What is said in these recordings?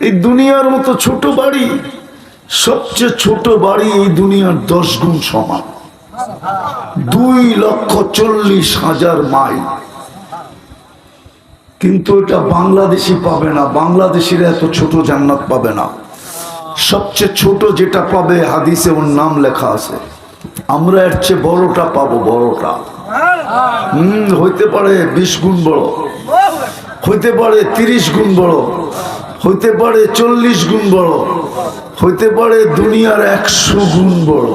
এই দুনিয়ার মতো ছোট বাড়ি, সবচেয়ে ছোট বাড়ি এই দুনিয়ার দশ গুণ সমান। দুই লক্ষ চল্লিশ হাজার মাইল। কিন্তু এটা বাংলাদেশি পাবে না, বাংলাদেশিরা এত ছোট জান্নাত পাবে না। সবচেয়ে ছোট যেটা পাবে, হাদিসে ওর নাম লেখা আছে। আমরা এর চেয়ে বড়টা পাবো, বড়টা। হম, হইতে পারে বিশ গুণ বড়। হইতে পারে তিরিশ গুণ বড়। হইতে পারে চল্লিশ গুণ বড়, হইতে পারে দুনিয়ার একশো গুণ বড়।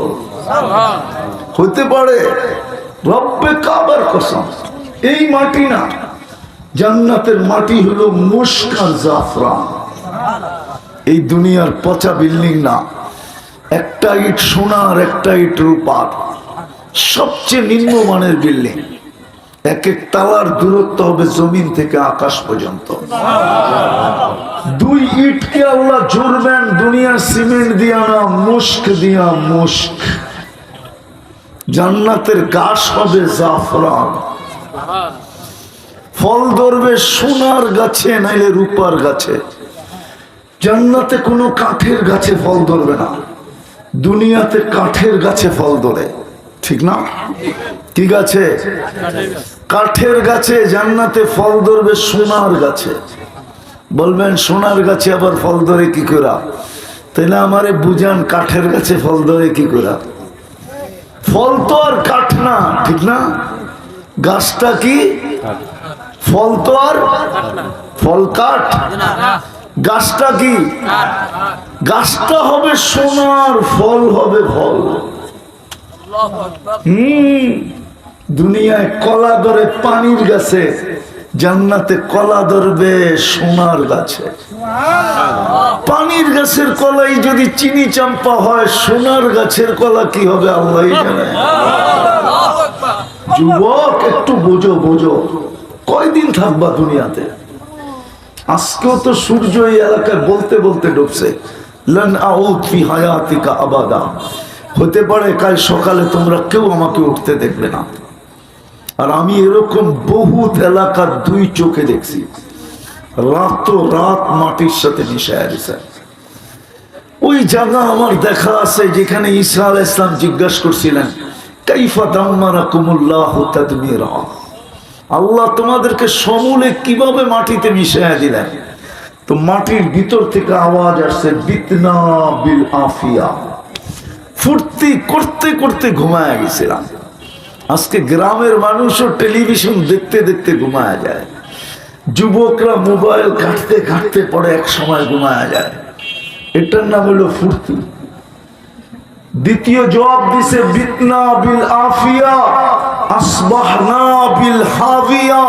হইতে পারে রব্বে কাবার কসম, এই মাটি না, জান্নাতের মাটি হলো মুস্কান জাফরান। এই দুনিয়ার পচা বিল্ডিং না, একটা ইট সোনার, একটা ইট রূপার, সবচেয়ে নিম্নমানের বিল্ডিং। এক এক তালার দূরত্ব হবে জমিন থেকে আকাশ পর্যন্ত। দুই ইটকে আল্লাহ জুড়বেন দুনিয়ার সিমেন্ট দিয়া না মুস্ক দিয়া মুস্ক জান্নাতের গাছ হবে জাফরান। ফল ধরবে সোনার গাছে, নাইলে রূপার গাছে। জান্নাতে কোনো কাঠের গাছে ফল ধরবে না। দুনিয়াতে কাঠের গাছে ফল ধরে। ঠিক না? কি গাছে? কাঠের গাছে, জান্নাতে ফল ধরবে সোনার গাছে। বলবেন, সোনার গাছে আবার ফল ধরে কি করা? তাহলে আমারে বুঝান, কাঠের গাছে ফল ধরে কি করা? ফল তো আর কাঠ না, ঠিক না? গাছটা কি? ফল তো আর ফল কাঠ। গাছটা কি? গাছটা হবে সোনার, ফল হবে ফল। দুনিয়ায় কলা ধরে পানির গাছে, জান্নাতে কলা ধরবে সোনার গাছে। পানির গাছের কলাই যদি চিনি চাম্পা হয়, সোনার গাছের কলা কি হবে আল্লাহ যুবক, একটু বোঝো বোঝো। কয়দিন থাকবা দুনিয়াতে? আজকেও তো সূর্য এই এলাকায় বলতে বলতে ডুবছে। লন আউত ফি হায়াতিকা আবাদা। হতে পারে কাল সকালে তোমরা কেউ আমাকে উঠতে দেখবে না। আর আমি এরকম বহুত এলাকার দুই চোখে দেখছি। রাত রাত মাটির সাথে মিশায় ওই জায়গা আমার দেখা আছে যেখানে ঈসা আল ইসলাম জিজ্ঞাসা করছিলেন, কাইফা দাম্মারা কুমুল্লাহ আল্লাহ তোমাদেরকে সমূলে কীভাবে মাটিতে মিশাইয়া দিলেন? তো মাটির ভিতর থেকে আওয়াজ আসছে, বিতনা বিল আফিয়া। ফুর্তি করতে করতে ঘুমায় গেছিলাম। আজকে গ্রামের মানুষও টেলিভিশন দেখতে দেখতে ঘুমায়া যায়। যুবকরা মোবাইল ঘাটতে ঘাটতে পরে এক সময় ঘুমায় যায়। এটার নাম হলো ফুর্তি। দ্বিতীয় জবাব দিছে, বিতনা বিল আফিয়া, আসবাহনা বিল হাবিয়া।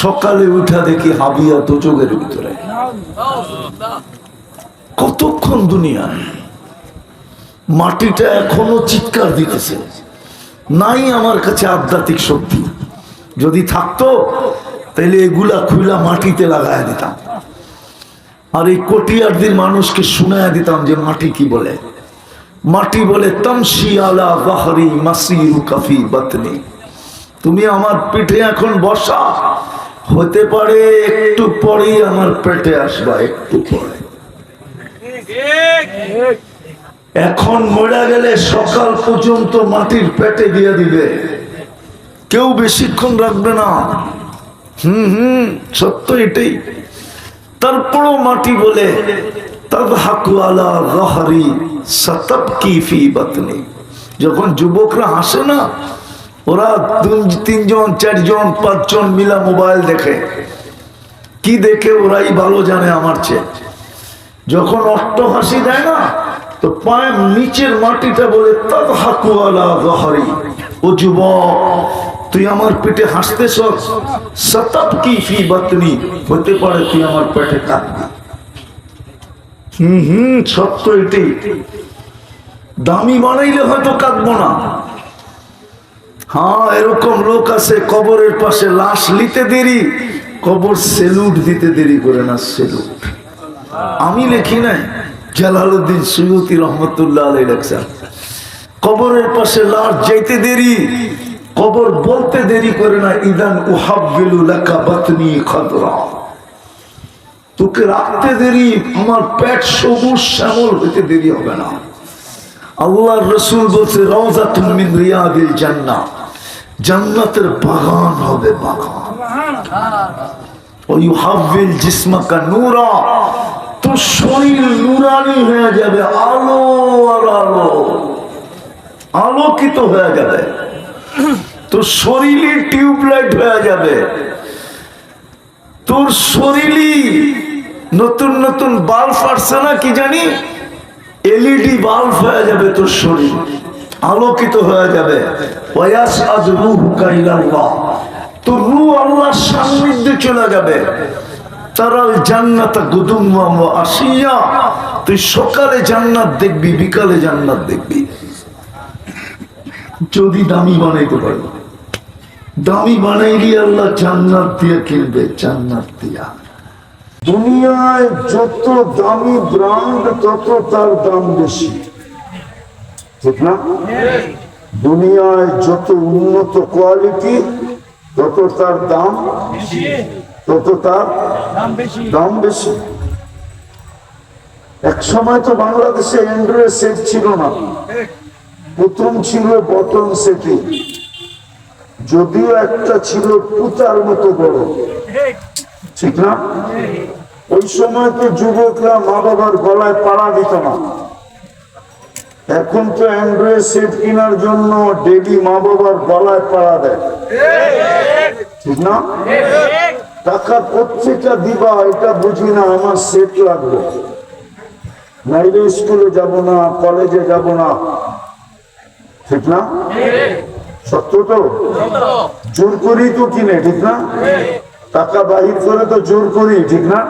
সকালে উঠা দেখি হাবিয়া তো চোখের ভিতরে। কতক্ষণ দুনিয়ায়? মাটিটা এখনও চিৎকার দিতেছে। নাই আমার কাছে আধ্যাত্মিক শক্তি। যদি থাকতো, তাহলে এগুলা খুলা মাটিতে লাগায় দিতাম। আর এই কটিয়ারদের মানুষকে শুনায় দিতাম যে মাটি কি বলে। মাটি বলে তমসি আলা বাহরি মাসিরু কাফি বাতনি। তুমি আমার পিঠে এখন বসা। হতে পারে একটু পরেই আমার পেটে আসবা, একটু পরে। এখন মরা গেলে সকাল পর্যন্ত মাটির পেটে দিয়ে দিবে। কেউ বেশিক্ষণ রাখবে না। হুম হুম, সত্য এটাই। তারপরও মাটি বলে যখন যুবকরা হাসে না, ওরা তিনজন, চারজন, পাঁচজন মিলা মোবাইল দেখে। কি দেখে ওরাই ভালো জানে আমার চেয়ে। যখন অট্ট হাসি দেয় না তো পায়ের নিচের মাটিটা বলে তাদহাকুয়ালা রহারি ও যুবক, তুই আমার পেটে হাসতেছ? সতব কি ফি হতে পারে তুই আমার পেটে কাঁদবি। হুম হুম, সত্য এটাই। দামি বানাইলে হয়তো কাঁদবো না। হ্যাঁ এরকম লোক আছে, কবরের পাশে লাশ নিতে দেরি, কবর সেলুট দিতে দেরি করে না সেলুট। আমি লিখি নাই। জালালউদ্দিন সৈয়দি রহমতুল্লাহ আলাই লেখছেন কবরের পাশে লাশ যাইতে দেরি, কবর বলতে দেরি করে না, ইদান বাতনি খাদরা। তোকে রাখতে দেরি, আমার পেট সবুজ শ্যামল হইতে দেরি হবে না। আল্লাহ রসুল বলছে রওজা তুমি রিয়াদিল জান্না জান্নাতের বাগান হবে বাগান। ও ওই হাফিল জিসমাকা নূরা। তোর শরীর নুরানি হয়ে যাবে, আলো আর আলো। আলোকিত হয়ে যাবে। তোর শরীরে টিউবলাইট হয়ে যাবে। তোর শরীরই নতুন নতুন বাল্ব আসছে না কি জানি? এলইডি বাল্ব হয়ে যাবে তোর শরীর। আলোকিত হয়ে যাবে। ওয়াস আজ রুহ কাইলাল্লাহ। তোর রু আল্লাহর সান্নিধ্যে চলে যাবে। তারাল জান্নাতা গুদুম আসিয়া। তুই সকালে জান্নাত দেখবি, বিকালে জান্নাত দেখবি। যদি দামি বানাইতে পারো দামি বানাইলি আল্লাহ জান্নাত দিয়ে কিনবে, জান্নাত দিয়া। দুনিয়ায় যত দামি ব্র্যান্ড তত তার দাম বেশি। ঠিক না? দুনিয়ায় যত উন্নত কোয়ালিটি তত তার দাম তত তার দাম বেশি। এক সময় তো বাংলাদেশে অ্যান্ড্রয়েড সেট ছিল না। প্রথম ছিল বটন সেটিং যদিও একটা ছিল পুতার মতো বড়। ঠিক না? ওই সময় তো যুবকরা মা বাবার গলায় পাড়া দিত না। এখন তো অ্যান্ড্রয়েড সেট কেনার জন্য ডেলি মা বাবার গলায় পাড়া দেয়। ঠিক না? টাকা পত্রিকা দিবা, এটা বুঝি না, আমার সেট লাগবে। নাইলে স্কুলে যাব না, কলেজে যাব না। ঠিক না? সত্য তো? জোর করি তো কিনে, ঠিক না? টাকা বাহির করে তো জোর করি, ঠিক না?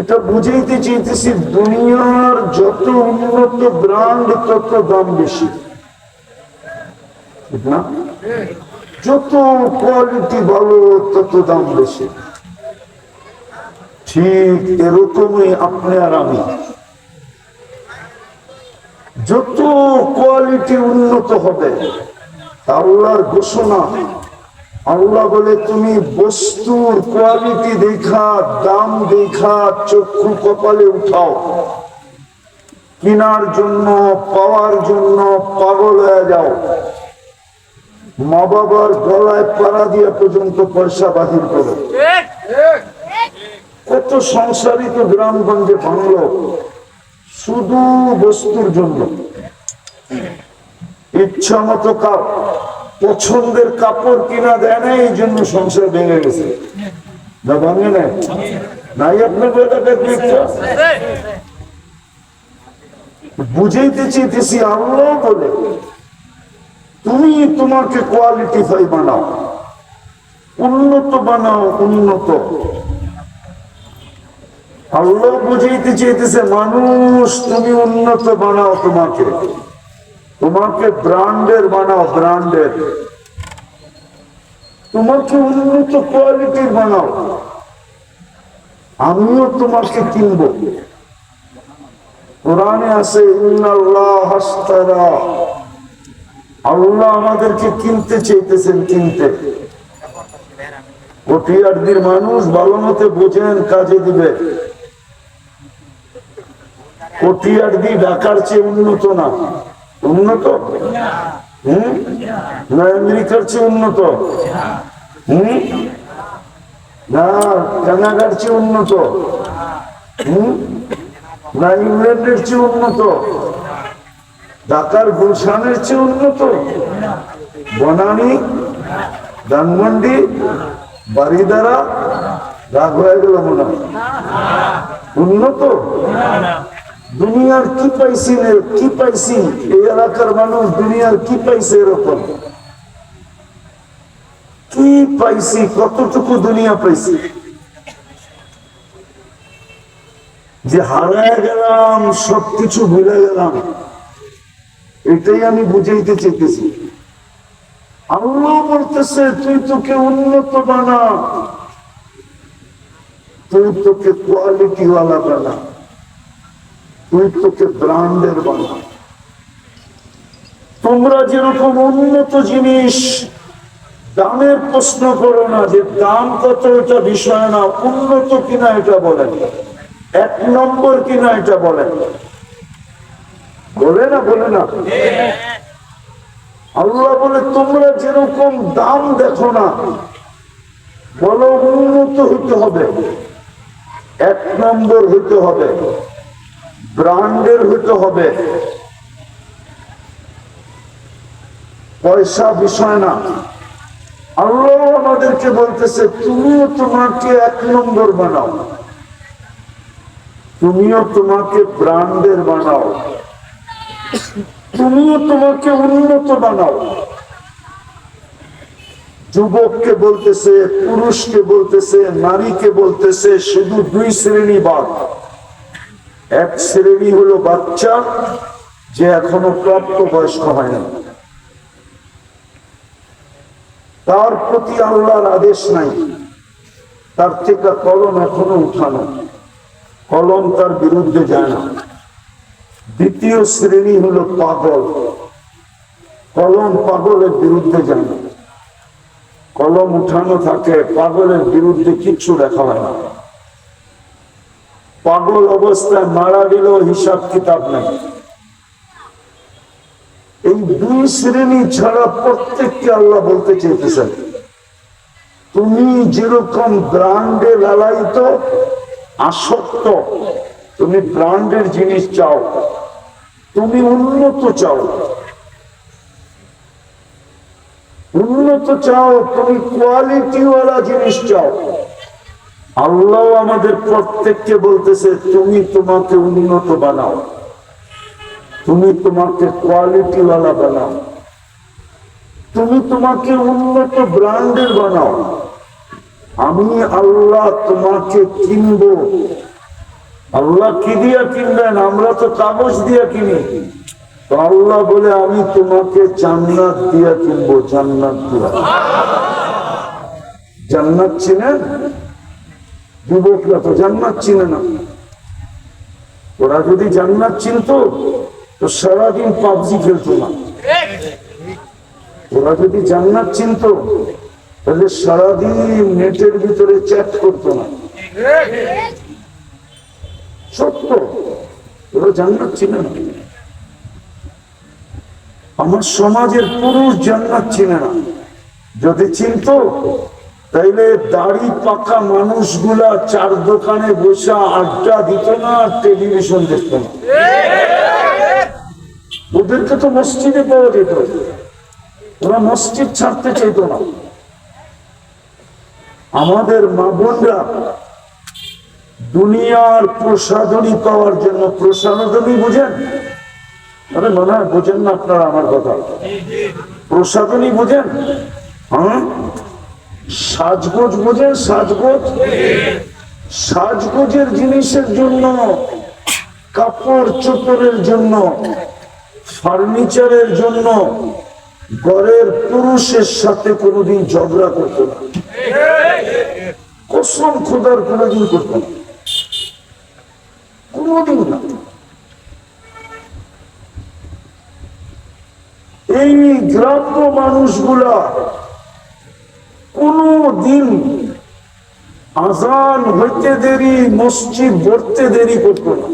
এটা বুঝাইতে চাইতেছি, দুনিয়ার যত উন্নত ব্র্যান্ড তত দাম বেশি। ঠিক না? যত কোয়ালিটি ভালো, তত দাম বেশি। ঠিক এরকমই আপনি আর আমি। যত কোয়ালিটি উন্নত হবে, আল্লাহর ঘোষণা, আল্লাহ বলে, তুমি বস্তুর কোয়ালিটি দেখা, দাম দেখা, চক্ষু কপালে উঠাও। কেনার জন্য, পাওয়ার জন্য পাগল হয়ে যাও। মা বাবার গলায় পাড়া দিয়ে পর্যন্ত পয়সা বাহির করো। কত সংসারিত গ্রামগঞ্জে ভাঙল। শুধু বস্তুর জন্য। ইচ্ছা মতো কাপ পছন্দের কাপড় কিনা দেয় না এই জন্য সংসার ভেঙে গেছে। না ভাঙে না নাই আপনার দেখতে বুঝাইতে চেয়েছি আল্লাহ বলে। তুমি তোমাকে কোয়ালিটি ফাই বানাও। উন্নত বানাও, উন্নত। আল্লাহ বুঝাইতে চেয়েছে মানুষ, তুমি উন্নত বানাও তোমাকে। তোমাকে ব্র্যান্ডের বানাও, ব্র্যান্ডের। তোমাকে উন্নত কোয়ালিটির বানাও। আমিও তোমাকে কিনবো। কোরআনে আছে, ইন্নাল্লাহ হাসতারা। আল্লাহ আমাদেরকে কিনতে চাইতেছেন, কিনতে। মানুষ ভালো মতে বোঝেন, কাজে দিবে। হম? না চেয়ে উন্নত। হম? না চেয়ে উন্নত। হম? না, ইংল্যান্ডের চেয়ে উন্নত। ঢাকার গুলশানের চেয়ে উন্নত। বনানি, ধানমন্ডি বাড়িদারা রাগ হয়ে গেল মনে। উন্নত? দুনিয়ার কি পাইছি কি পাইছি? এই এলাকার মানুষ দুনিয়ার কি পাইছে এরকম? কি পাইছি, কতটুকু দুনিয়া পাইছি? যে হারায় গেলাম, সবকিছু ভুলে গেলাম। এটাই আমি বুঝাইতে চেয়েছি আল্লাহ বলতেছে, তুই তোকে উন্নত বানা। তুই তোকে কোয়ালিটি ওয়ালা বানা। তুই তোকে ব্র্যান্ডের বানা। তোমরা যেরকম উন্নত জিনিস, দামের প্রশ্ন করো না যে দাম কত, এটা বিষয় না। উন্নত কিনা এটা বলেন। এক নম্বর কিনা এটা বলেন। বলে না বলে না। আল্লাহ বলে, তোমরা যেরকম দাম দেখো না, বলো উন্নত হতে হবে, এক নম্বর হতে হবে ব্রান্ডের হতে হবে। পয়সা বিষয় না। আল্লাহ আমাদেরকে বলতেছে, তুমিও তোমাকে এক নম্বর বানাও। তুমিও তোমাকে ব্রান্ডের বানাও। তুমিও তোমাকে উন্নত বানাও। যুবককে বলতেছে, পুরুষকে বলতেছে, নারীকে বলতেছে, শুধু দুই শ্রেণি বাদ। এক শ্রেণি হলো বাচ্চা, যে এখনও প্রাপ্ত বয়স্ক হয় না তার প্রতি আল্লাহর আদেশ নাই। তার থেকে কলম এখনও উঠানো। কলম তার বিরুদ্ধে যায় না। দ্বিতীয় শ্রেণি হলো পাগল। কলম পাগলের বিরুদ্ধে যায় না। কলম উঠানো থাকে, পাগলের বিরুদ্ধে কিচ্ছু লেখা হয় না। পাগল অবস্থায় মারা গেলেও হিসাব কিতাব নেই। এই দুই শ্রেণি ছাড়া প্রত্যেককে আল্লাহ বলতে চেয়েছেন, তুমি যেরকম ব্রান্ডে লালায়িত, আসক্ত তুমি ব্রান্ডের জিনিস চাও, তুমি উন্নত চাও। উন্নত চাও, তুমি কোয়ালিটিওয়ালা জিনিস চাও। আল্লাহ আমাদের প্রত্যেককে বলতেছে, তুমি তোমাকে উন্নত বানাও। তুমি তোমাকে কোয়ালিটিওয়ালা বানাও। তুমি তোমাকে উন্নত ব্র্যান্ডের বানাও। আমি আল্লাহ তোমাকে কিনবো। আল্লাহ কি দিয়া কিনবেন? আমরা তো কাগজ দিয়া কিনি। তো আল্লাহ বলে, আমি তোমাকে জান্নাত দিয়া কিনবো, জান্নাত দিয়া। জান্নাত চিনেন? যুবকরা তো জান্নাত চিনে না। ওরা যদি জান্নাত চিনতো, তো সারাদিন পাবজি খেলতো না। ওরা যদি জান্নাত চিনত, তাহলে সারাদিন নেটের ভিতরে চ্যাট করতো না। সত্য। ওরা জান্নাত চিনে না আমার সমাজের পুরুষ জান্নাত চিনে না। যদি চিনত, তাইলে দাড়ি পাকা মানুষগুলা চার দোকানে বসে আড্ডা দিত না টেলিভিশন দেখতো না। ওদেরকে তো মসজিদে পাওয়া যেত। ওরা মসজিদ ছাড়তে চাইত না। আমাদের মা বোনরা দুনিয়ার প্রসাদনী পাওয়ার জন্য প্রসাদনী বুঝেন? আরে মনে হয় বোঝেন না আপনারা আমার কথা। প্রসাদনী বোঝেন? হ্যাঁ? সাজগোজ বোঝেন? সাজগোজ? সাজগোজের জিনিসের জন্য, কাপড় চোপড়ের জন্য, ফার্নিচারের জন্য ঘরের পুরুষের সাথে কোনোদিন ঝগড়া করতো না। কসম খোদার কোনোদিন করতো না। না এই গ্রাম্য মানুষগুলা আজান হইতে দেরি, মসজিদ ভরতে দেরি করতো না।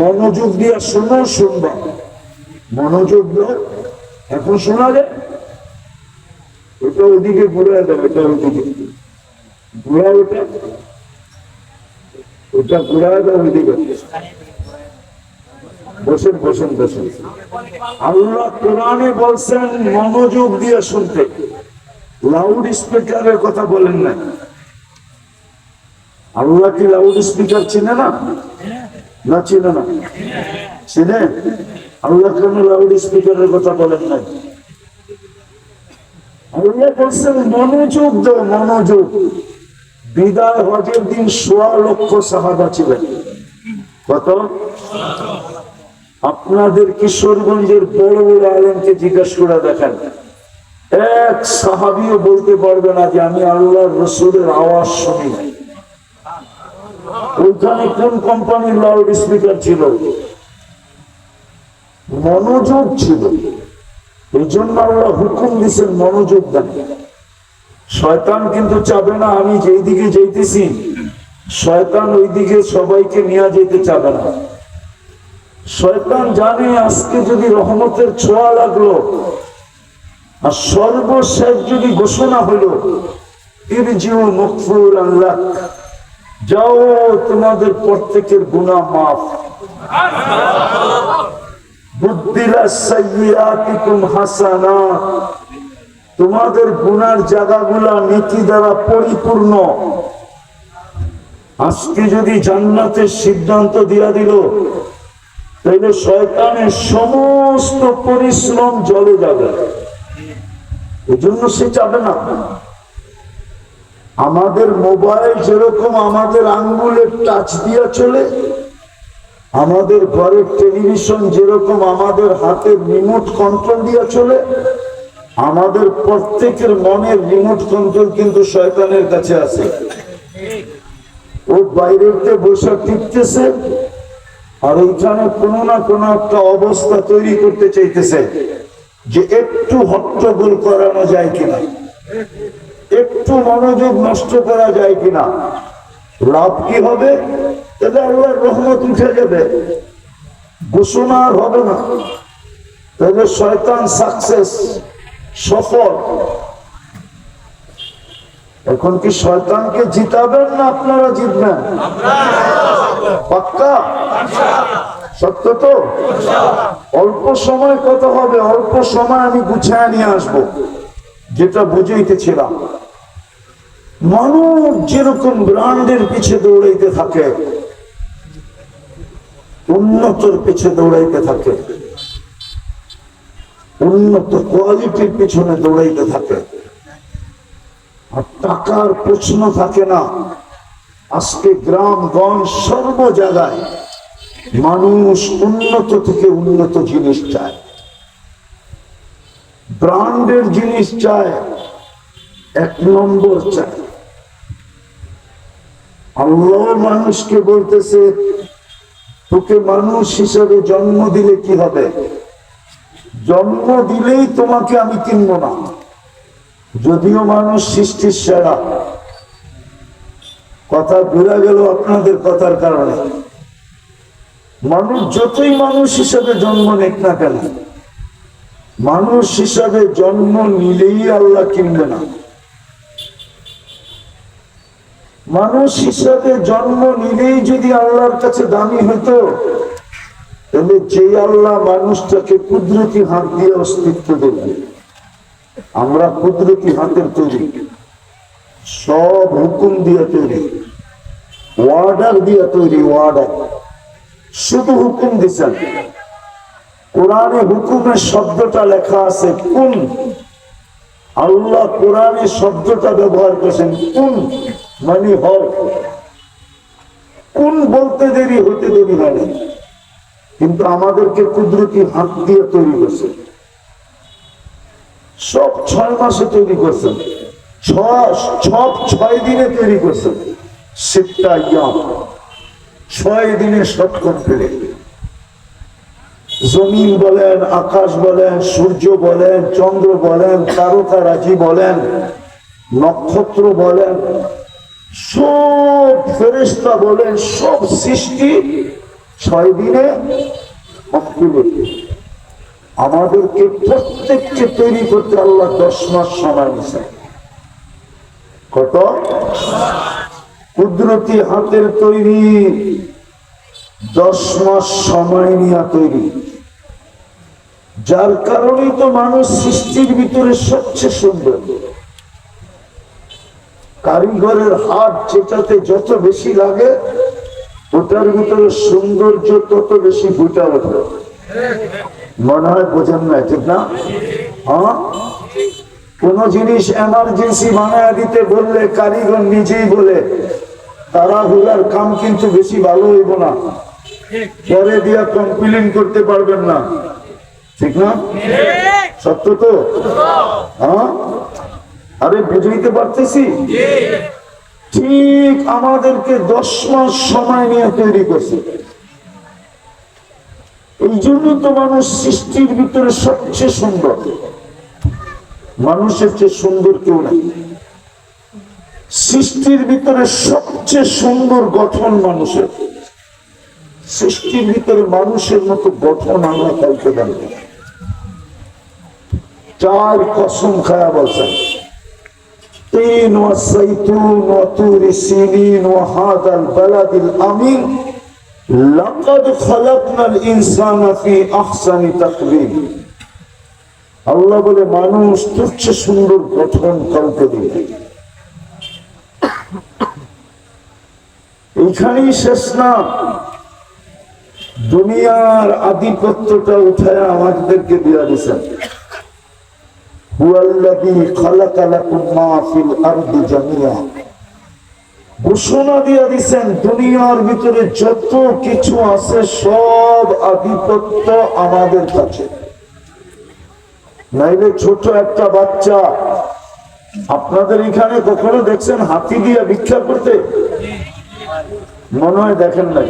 মনোযোগ দিয়া শোনো, শুনবা। মনোযোগ এখন শোনা যায়? ওটা ওদিকে ঘুরে দাও এটা ওদিকে। ঘুরা ওটা। ওটা ঘুরা দাও ওইদিকে বসেন বসেন বসেন। আল্লাহ কোরআনে বলছেন, মনোযোগ দিয়ে শুনতে। লাউড স্পিকারের কথা বলেন না। আল্লাহ কি লাউড স্পিকার চিনে না? না চিনে না। চিনে? আল্লাহ কেন লাউড স্পিকারের কথা বলেন না মনোযোগ দাও মনোযোগ। বিদায় হজের দিন সোয়া লক্ষ সাহাবা ছিলেন। কত? আপনাদের কিশোরগঞ্জের বড় বড় আলমকে জিজ্ঞাসা করে দেখেন। এক সাহাবিও বলতে পারবে না যে আমি আল্লাহর রসুলের আওয়াজ শুনি ওইখানে কোন কোম্পানির লাউড স্পিকার ছিল? মনোযোগ ছিল। এই জন্য আল্লাহ হুকুম দিছেন মনোযোগ দেন। শয়তান কিন্তু চাবে না, আমি যেই দিকে যাইতেছি, শয়তান ওই দিকে সবাইকে নিয়ে যেতে চাবে না। শয়তান জানে আজকে যদি রহমতের ছোঁয়া লাগল, আর সর্বশেষ যদি ঘোষণা হলো ইরজিউ মকফুর আল্লাহ যাও তোমাদের প্রত্যেকের গুণা মাফ। তোমাদের গুনার জায়গাগুলা নীতি দ্বারা পরিপূর্ণ। আজকে যদি জান্নাতের সিদ্ধান্ত দিয়া দিল তাহলে শয়তানের সমস্ত পরিশ্রম জলে যাবে। এজন্য সে চাবে না। আমাদের মোবাইল যেরকম আমাদের আঙ্গুলের টাচ দিয়া চলে আমাদের ঘরের টেলিভিশন যেরকম আমাদের হাতের রিমোট কন্ট্রোল দিয়া চলে, আমাদের প্রত্যেকের মনের রিমোট কন্ট্রোল কিন্তু শয়তানের কাছে আছে। ও বাইরেতে বসে টিপতেছে, আর ওইখানে কোনো না কোনো একটা অবস্থা তৈরি করতে চাইতেছে যে একটু হট্টগোল করানো যায় কিনা, একটু মনোযোগ নষ্ট করা যায় কিনা। লাভ কি হবে? তাহলে আল্লাহর রহমত উঠে যাবে। ঘোষণা আর হবে না। তাহলে শয়তান সাকসেস সফল। এখন কি শয়তানকে জিতাবেন না আপনারা জিতবেন? পাক্কা? সত্য তো? অল্প সময় কত হবে? অল্প সময় আমি গুছায় নিয়ে আসব। যেটা বুঝাইতেছিলাম মানুষ যেরকম ব্র্যান্ডের পিছে দৌড়াইতে থাকে, উন্নতর পিছে দৌড়াইতে থাকে, উন্নত কোয়ালিটির পিছনে দৌড়াইতে থাকে। আর টাকার প্রশ্ন থাকে না, আজকে গ্রামগঞ্জ সর্ব জায়গায় মানুষ উন্নত থেকে উন্নত জিনিস চায়। ব্রান্ডের জিনিস চায়, এক নম্বর চায়। আল্লাহ মানুষকে বলতেছে, তোকে মানুষ হিসেবে জন্ম দিলে কি হবে? জন্ম দিলেই তোমাকে আমি কিনবো না। যদিও মানুষ সৃষ্টির সেরা। কথা ঘুরে গেল আপনাদের কথার কারণে। মানুষ যতই মানুষ হিসেবে জন্ম নেক না কেন, মানুষ হিসাবে জন্ম নিলেই আল্লাহ কিনবে না। মানুষ হিসাবে জন্ম নিলেই যদি আল্লাহর কাছে দামি হতো, তাহলে যে আল্লাহ মানুষটাকে কুদরতি হাত দিয়ে অস্তিত্ব দেবে আমরা কুদরতি হাতের তৈরি, সব হুকুম দিয়ে তৈরি ওয়ার্ডার দিয়ে তৈরি ওয়ার্ডার শুধু হুকুম দিচ্ছেন কোরআনে হুকুমের শব্দটা লেখা আছে, কোন। আল্লাহ কোরআনে শব্দটা ব্যবহার করেছেন, কোন। মানে হর কোন বলতে দেরি হতে দেরি হয় না। কিন্তু আমাদেরকে কুদরতি হাত দিয়ে তৈরি করছে। সব ছয় মাসে তৈরি করছেন সব ছয় দিনে তৈরি করছেন শীতটা ইয়াম। ছয় দিনে সব কমপ্লিট জমিন বলেন, আকাশ বলেন, সূর্য বলেন, চন্দ্র বলেন, তারকা রাজি বলেন, নক্ষত্র বলেন সব ফেরেস্তা বলেন, সব সৃষ্টি ছয় দিনে আমাদেরকে প্রত্যেককে তৈরি করতে আল্লাহ দশ মাস সময় নিছে কত? কুদরতি হাতের তৈরি দশ মাস সময় নিয়ে তৈরি। যার কারণেই তো মানুষ সৃষ্টির ভিতরে সবচেয়ে সুন্দর। কারিগরের হাত যেটাতে যত বেশি লাগে ওটার ভিতরে সৌন্দর্য তত বেশি ফুটা ওঠে। মনে হয় বোঝেন না ঠিক না? হ্যাঁ? কোন জিনিস এমার্জেন্সি বানায় দিতে বললে কারিগর নিজেই বলে তারা হুলার কাম কিন্তু বেশি ভালো হইব না। পরে দিয়া কমপ্লেন করতে পারবেন না। ঠিক না? সত্য তো? হ্যাঁ? আরে বুঝাইতে পারতেছি? ঠিক আমাদেরকে দশ মাস সময় নিয়ে তৈরি করছে। এই জন্য তো মানুষ সৃষ্টির ভিতরে সবচেয়ে সুন্দর। মানুষের চেয়ে সুন্দর কেউ নাই। সৃষ্টির ভিতরে সবচেয়ে সুন্দর গঠন মানুষের। সৃষ্টির ভিতরে মানুষের মতো গঠন আমরা কাউকে দেন না। চার কসম খায়া বলছেন। তিন والزيتون وطور سينين وهذا البلد الأمين لقد خلقنا الإنسان في أحسن تقويم আল্লাহ বলে মানুষ তুচ্ছ সুন্দর গঠন কাউকে দিয়ে এইখানেই শেষ না দুনিয়ার আধিপত্যটা উঠায় আমাদেরকে দিয়া দিছেন ঘোষণা দিয়া দুনিয়ার ভিতরে যত কিছু আছে, সব আধিপত্য আমাদের কাছে। নাইলে ছোট একটা বাচ্চা, আপনাদের এখানে কখনো দেখছেন হাতি দিয়ে ভিক্ষা করতে? মনে হয় দেখেন না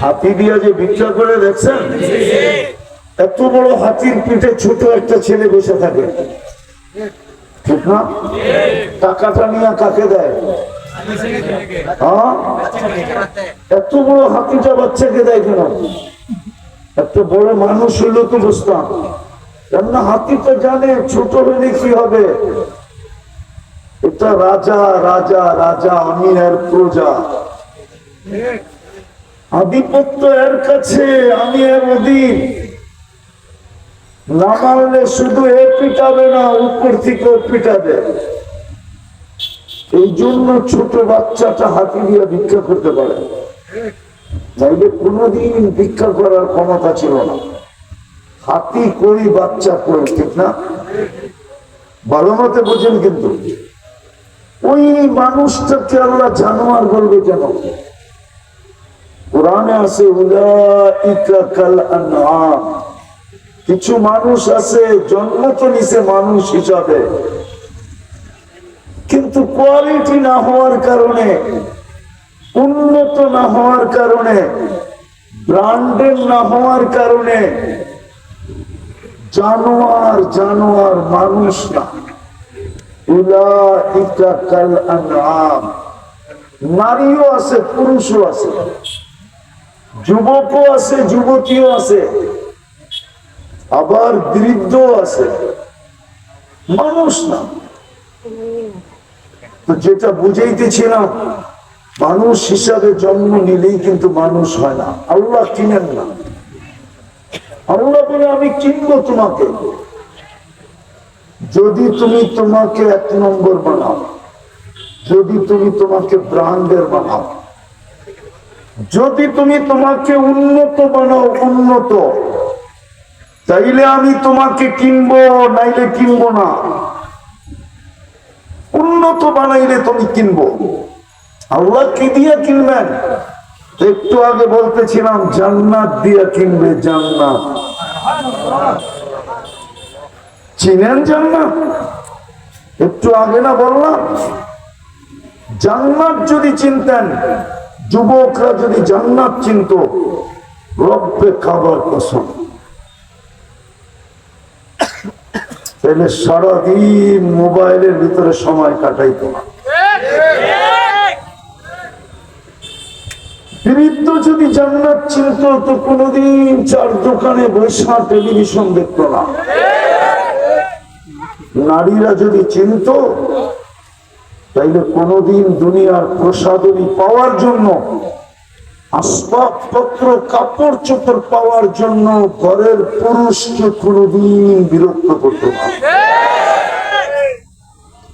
হাতি দিয়া যে ভিক্ষা করে দেখছেন? এত বড় হাতির পিঠে ছোট একটা ছেলে বসে থাকে। ঠিক না? টাকাটা নিয়ে কাকে দেয়? হ্যাঁ? এত বড় হাতিটা বাচ্চাকে দেয় কেন? এত বড় মানুষ হইলেও তো বুঝতাম কেননা হাতি তো জানে ছোট হলে কি হবে? এটা রাজা রাজা রাজা আমি এর প্রজা। আধিপত্য এর কাছে আমি এর অধীন। না মানলে শুধু এ পিটাবে না, উপর থেকেও পিটাবে। এই জন্য ছোট বাচ্চাটা হাতি দিয়ে ভিক্ষা করতে পারে। তাইলে কোনোদিন ভিক্ষা করার ক্ষমতা ছিল না। হাতি করি বাচ্চা করি, ঠিক না? ভালো মতে বোঝেন কিন্তু। ওই মানুষটাকে আল্লাহ জানোয়ার বলবে কেন? কোরআনে আছে, উলাইকা কাল আনআম। কিছু মানুষ আছে জন্ম তো নিছে মানুষ হিসাবে। কিন্তু কোয়ালিটি না হওয়ার কারণে, উন্নত না হওয়ার কারণে ব্রান্ডেড না হওয়ার কারণে, জানোয়ার জানোয়ার মানুষ না। নারীও আছে, পুরুষও আছে। যুবকও আছে, যুবতীও আছে। আবার বৃদ্ধ আছে। মানুষ না। তো যেটা বুঝাইতেছিলাম মানুষ হিসাবে জন্ম নিলেই কিন্তু মানুষ হয় না। আল্লাহ কিনেন না। আল্লাহ বলে, আমি কিনবো তোমাকে। যদি তুমি তোমাকে এক নম্বর বানাও, যদি তুমি তোমাকে ব্রান্ডের বানাও, যদি তুমি তোমাকে উন্নত বানাও, উন্নত তাইলে আমি তোমাকে কিনবো, নাইলে কিনবো না। উন্নত বানাইলে তুমি কিনবো। আল্লাহ কি দিয়া কিনবেন? একটু আগে বলতেছিলাম, জান্নাত দিয়া কিনবে জান্নাত। চিনেন জান্নাত? একটু আগে না বললাম, জান্নাত যদি চিনতেন, যুবকরা যদি জান্নাত চিনত, রব্বে খাবার পছন্দ তাহলে সারাদিন মোবাইলের ভিতরে সময় কাটাইতো না। যদি জান্নাত চিনত, তো কোনোদিন চার দোকানে বৈশা টেলিভিশন দেখতো না। নারীরা যদি চিনত, তাইলে কোনোদিন দুনিয়ার প্রসাদনী পাওয়ার জন্য আসবাবপত্র কাপড় চোপড় পাওয়ার জন্য ঘরের পুরুষকে কোনোদিন বিরক্ত করতে না।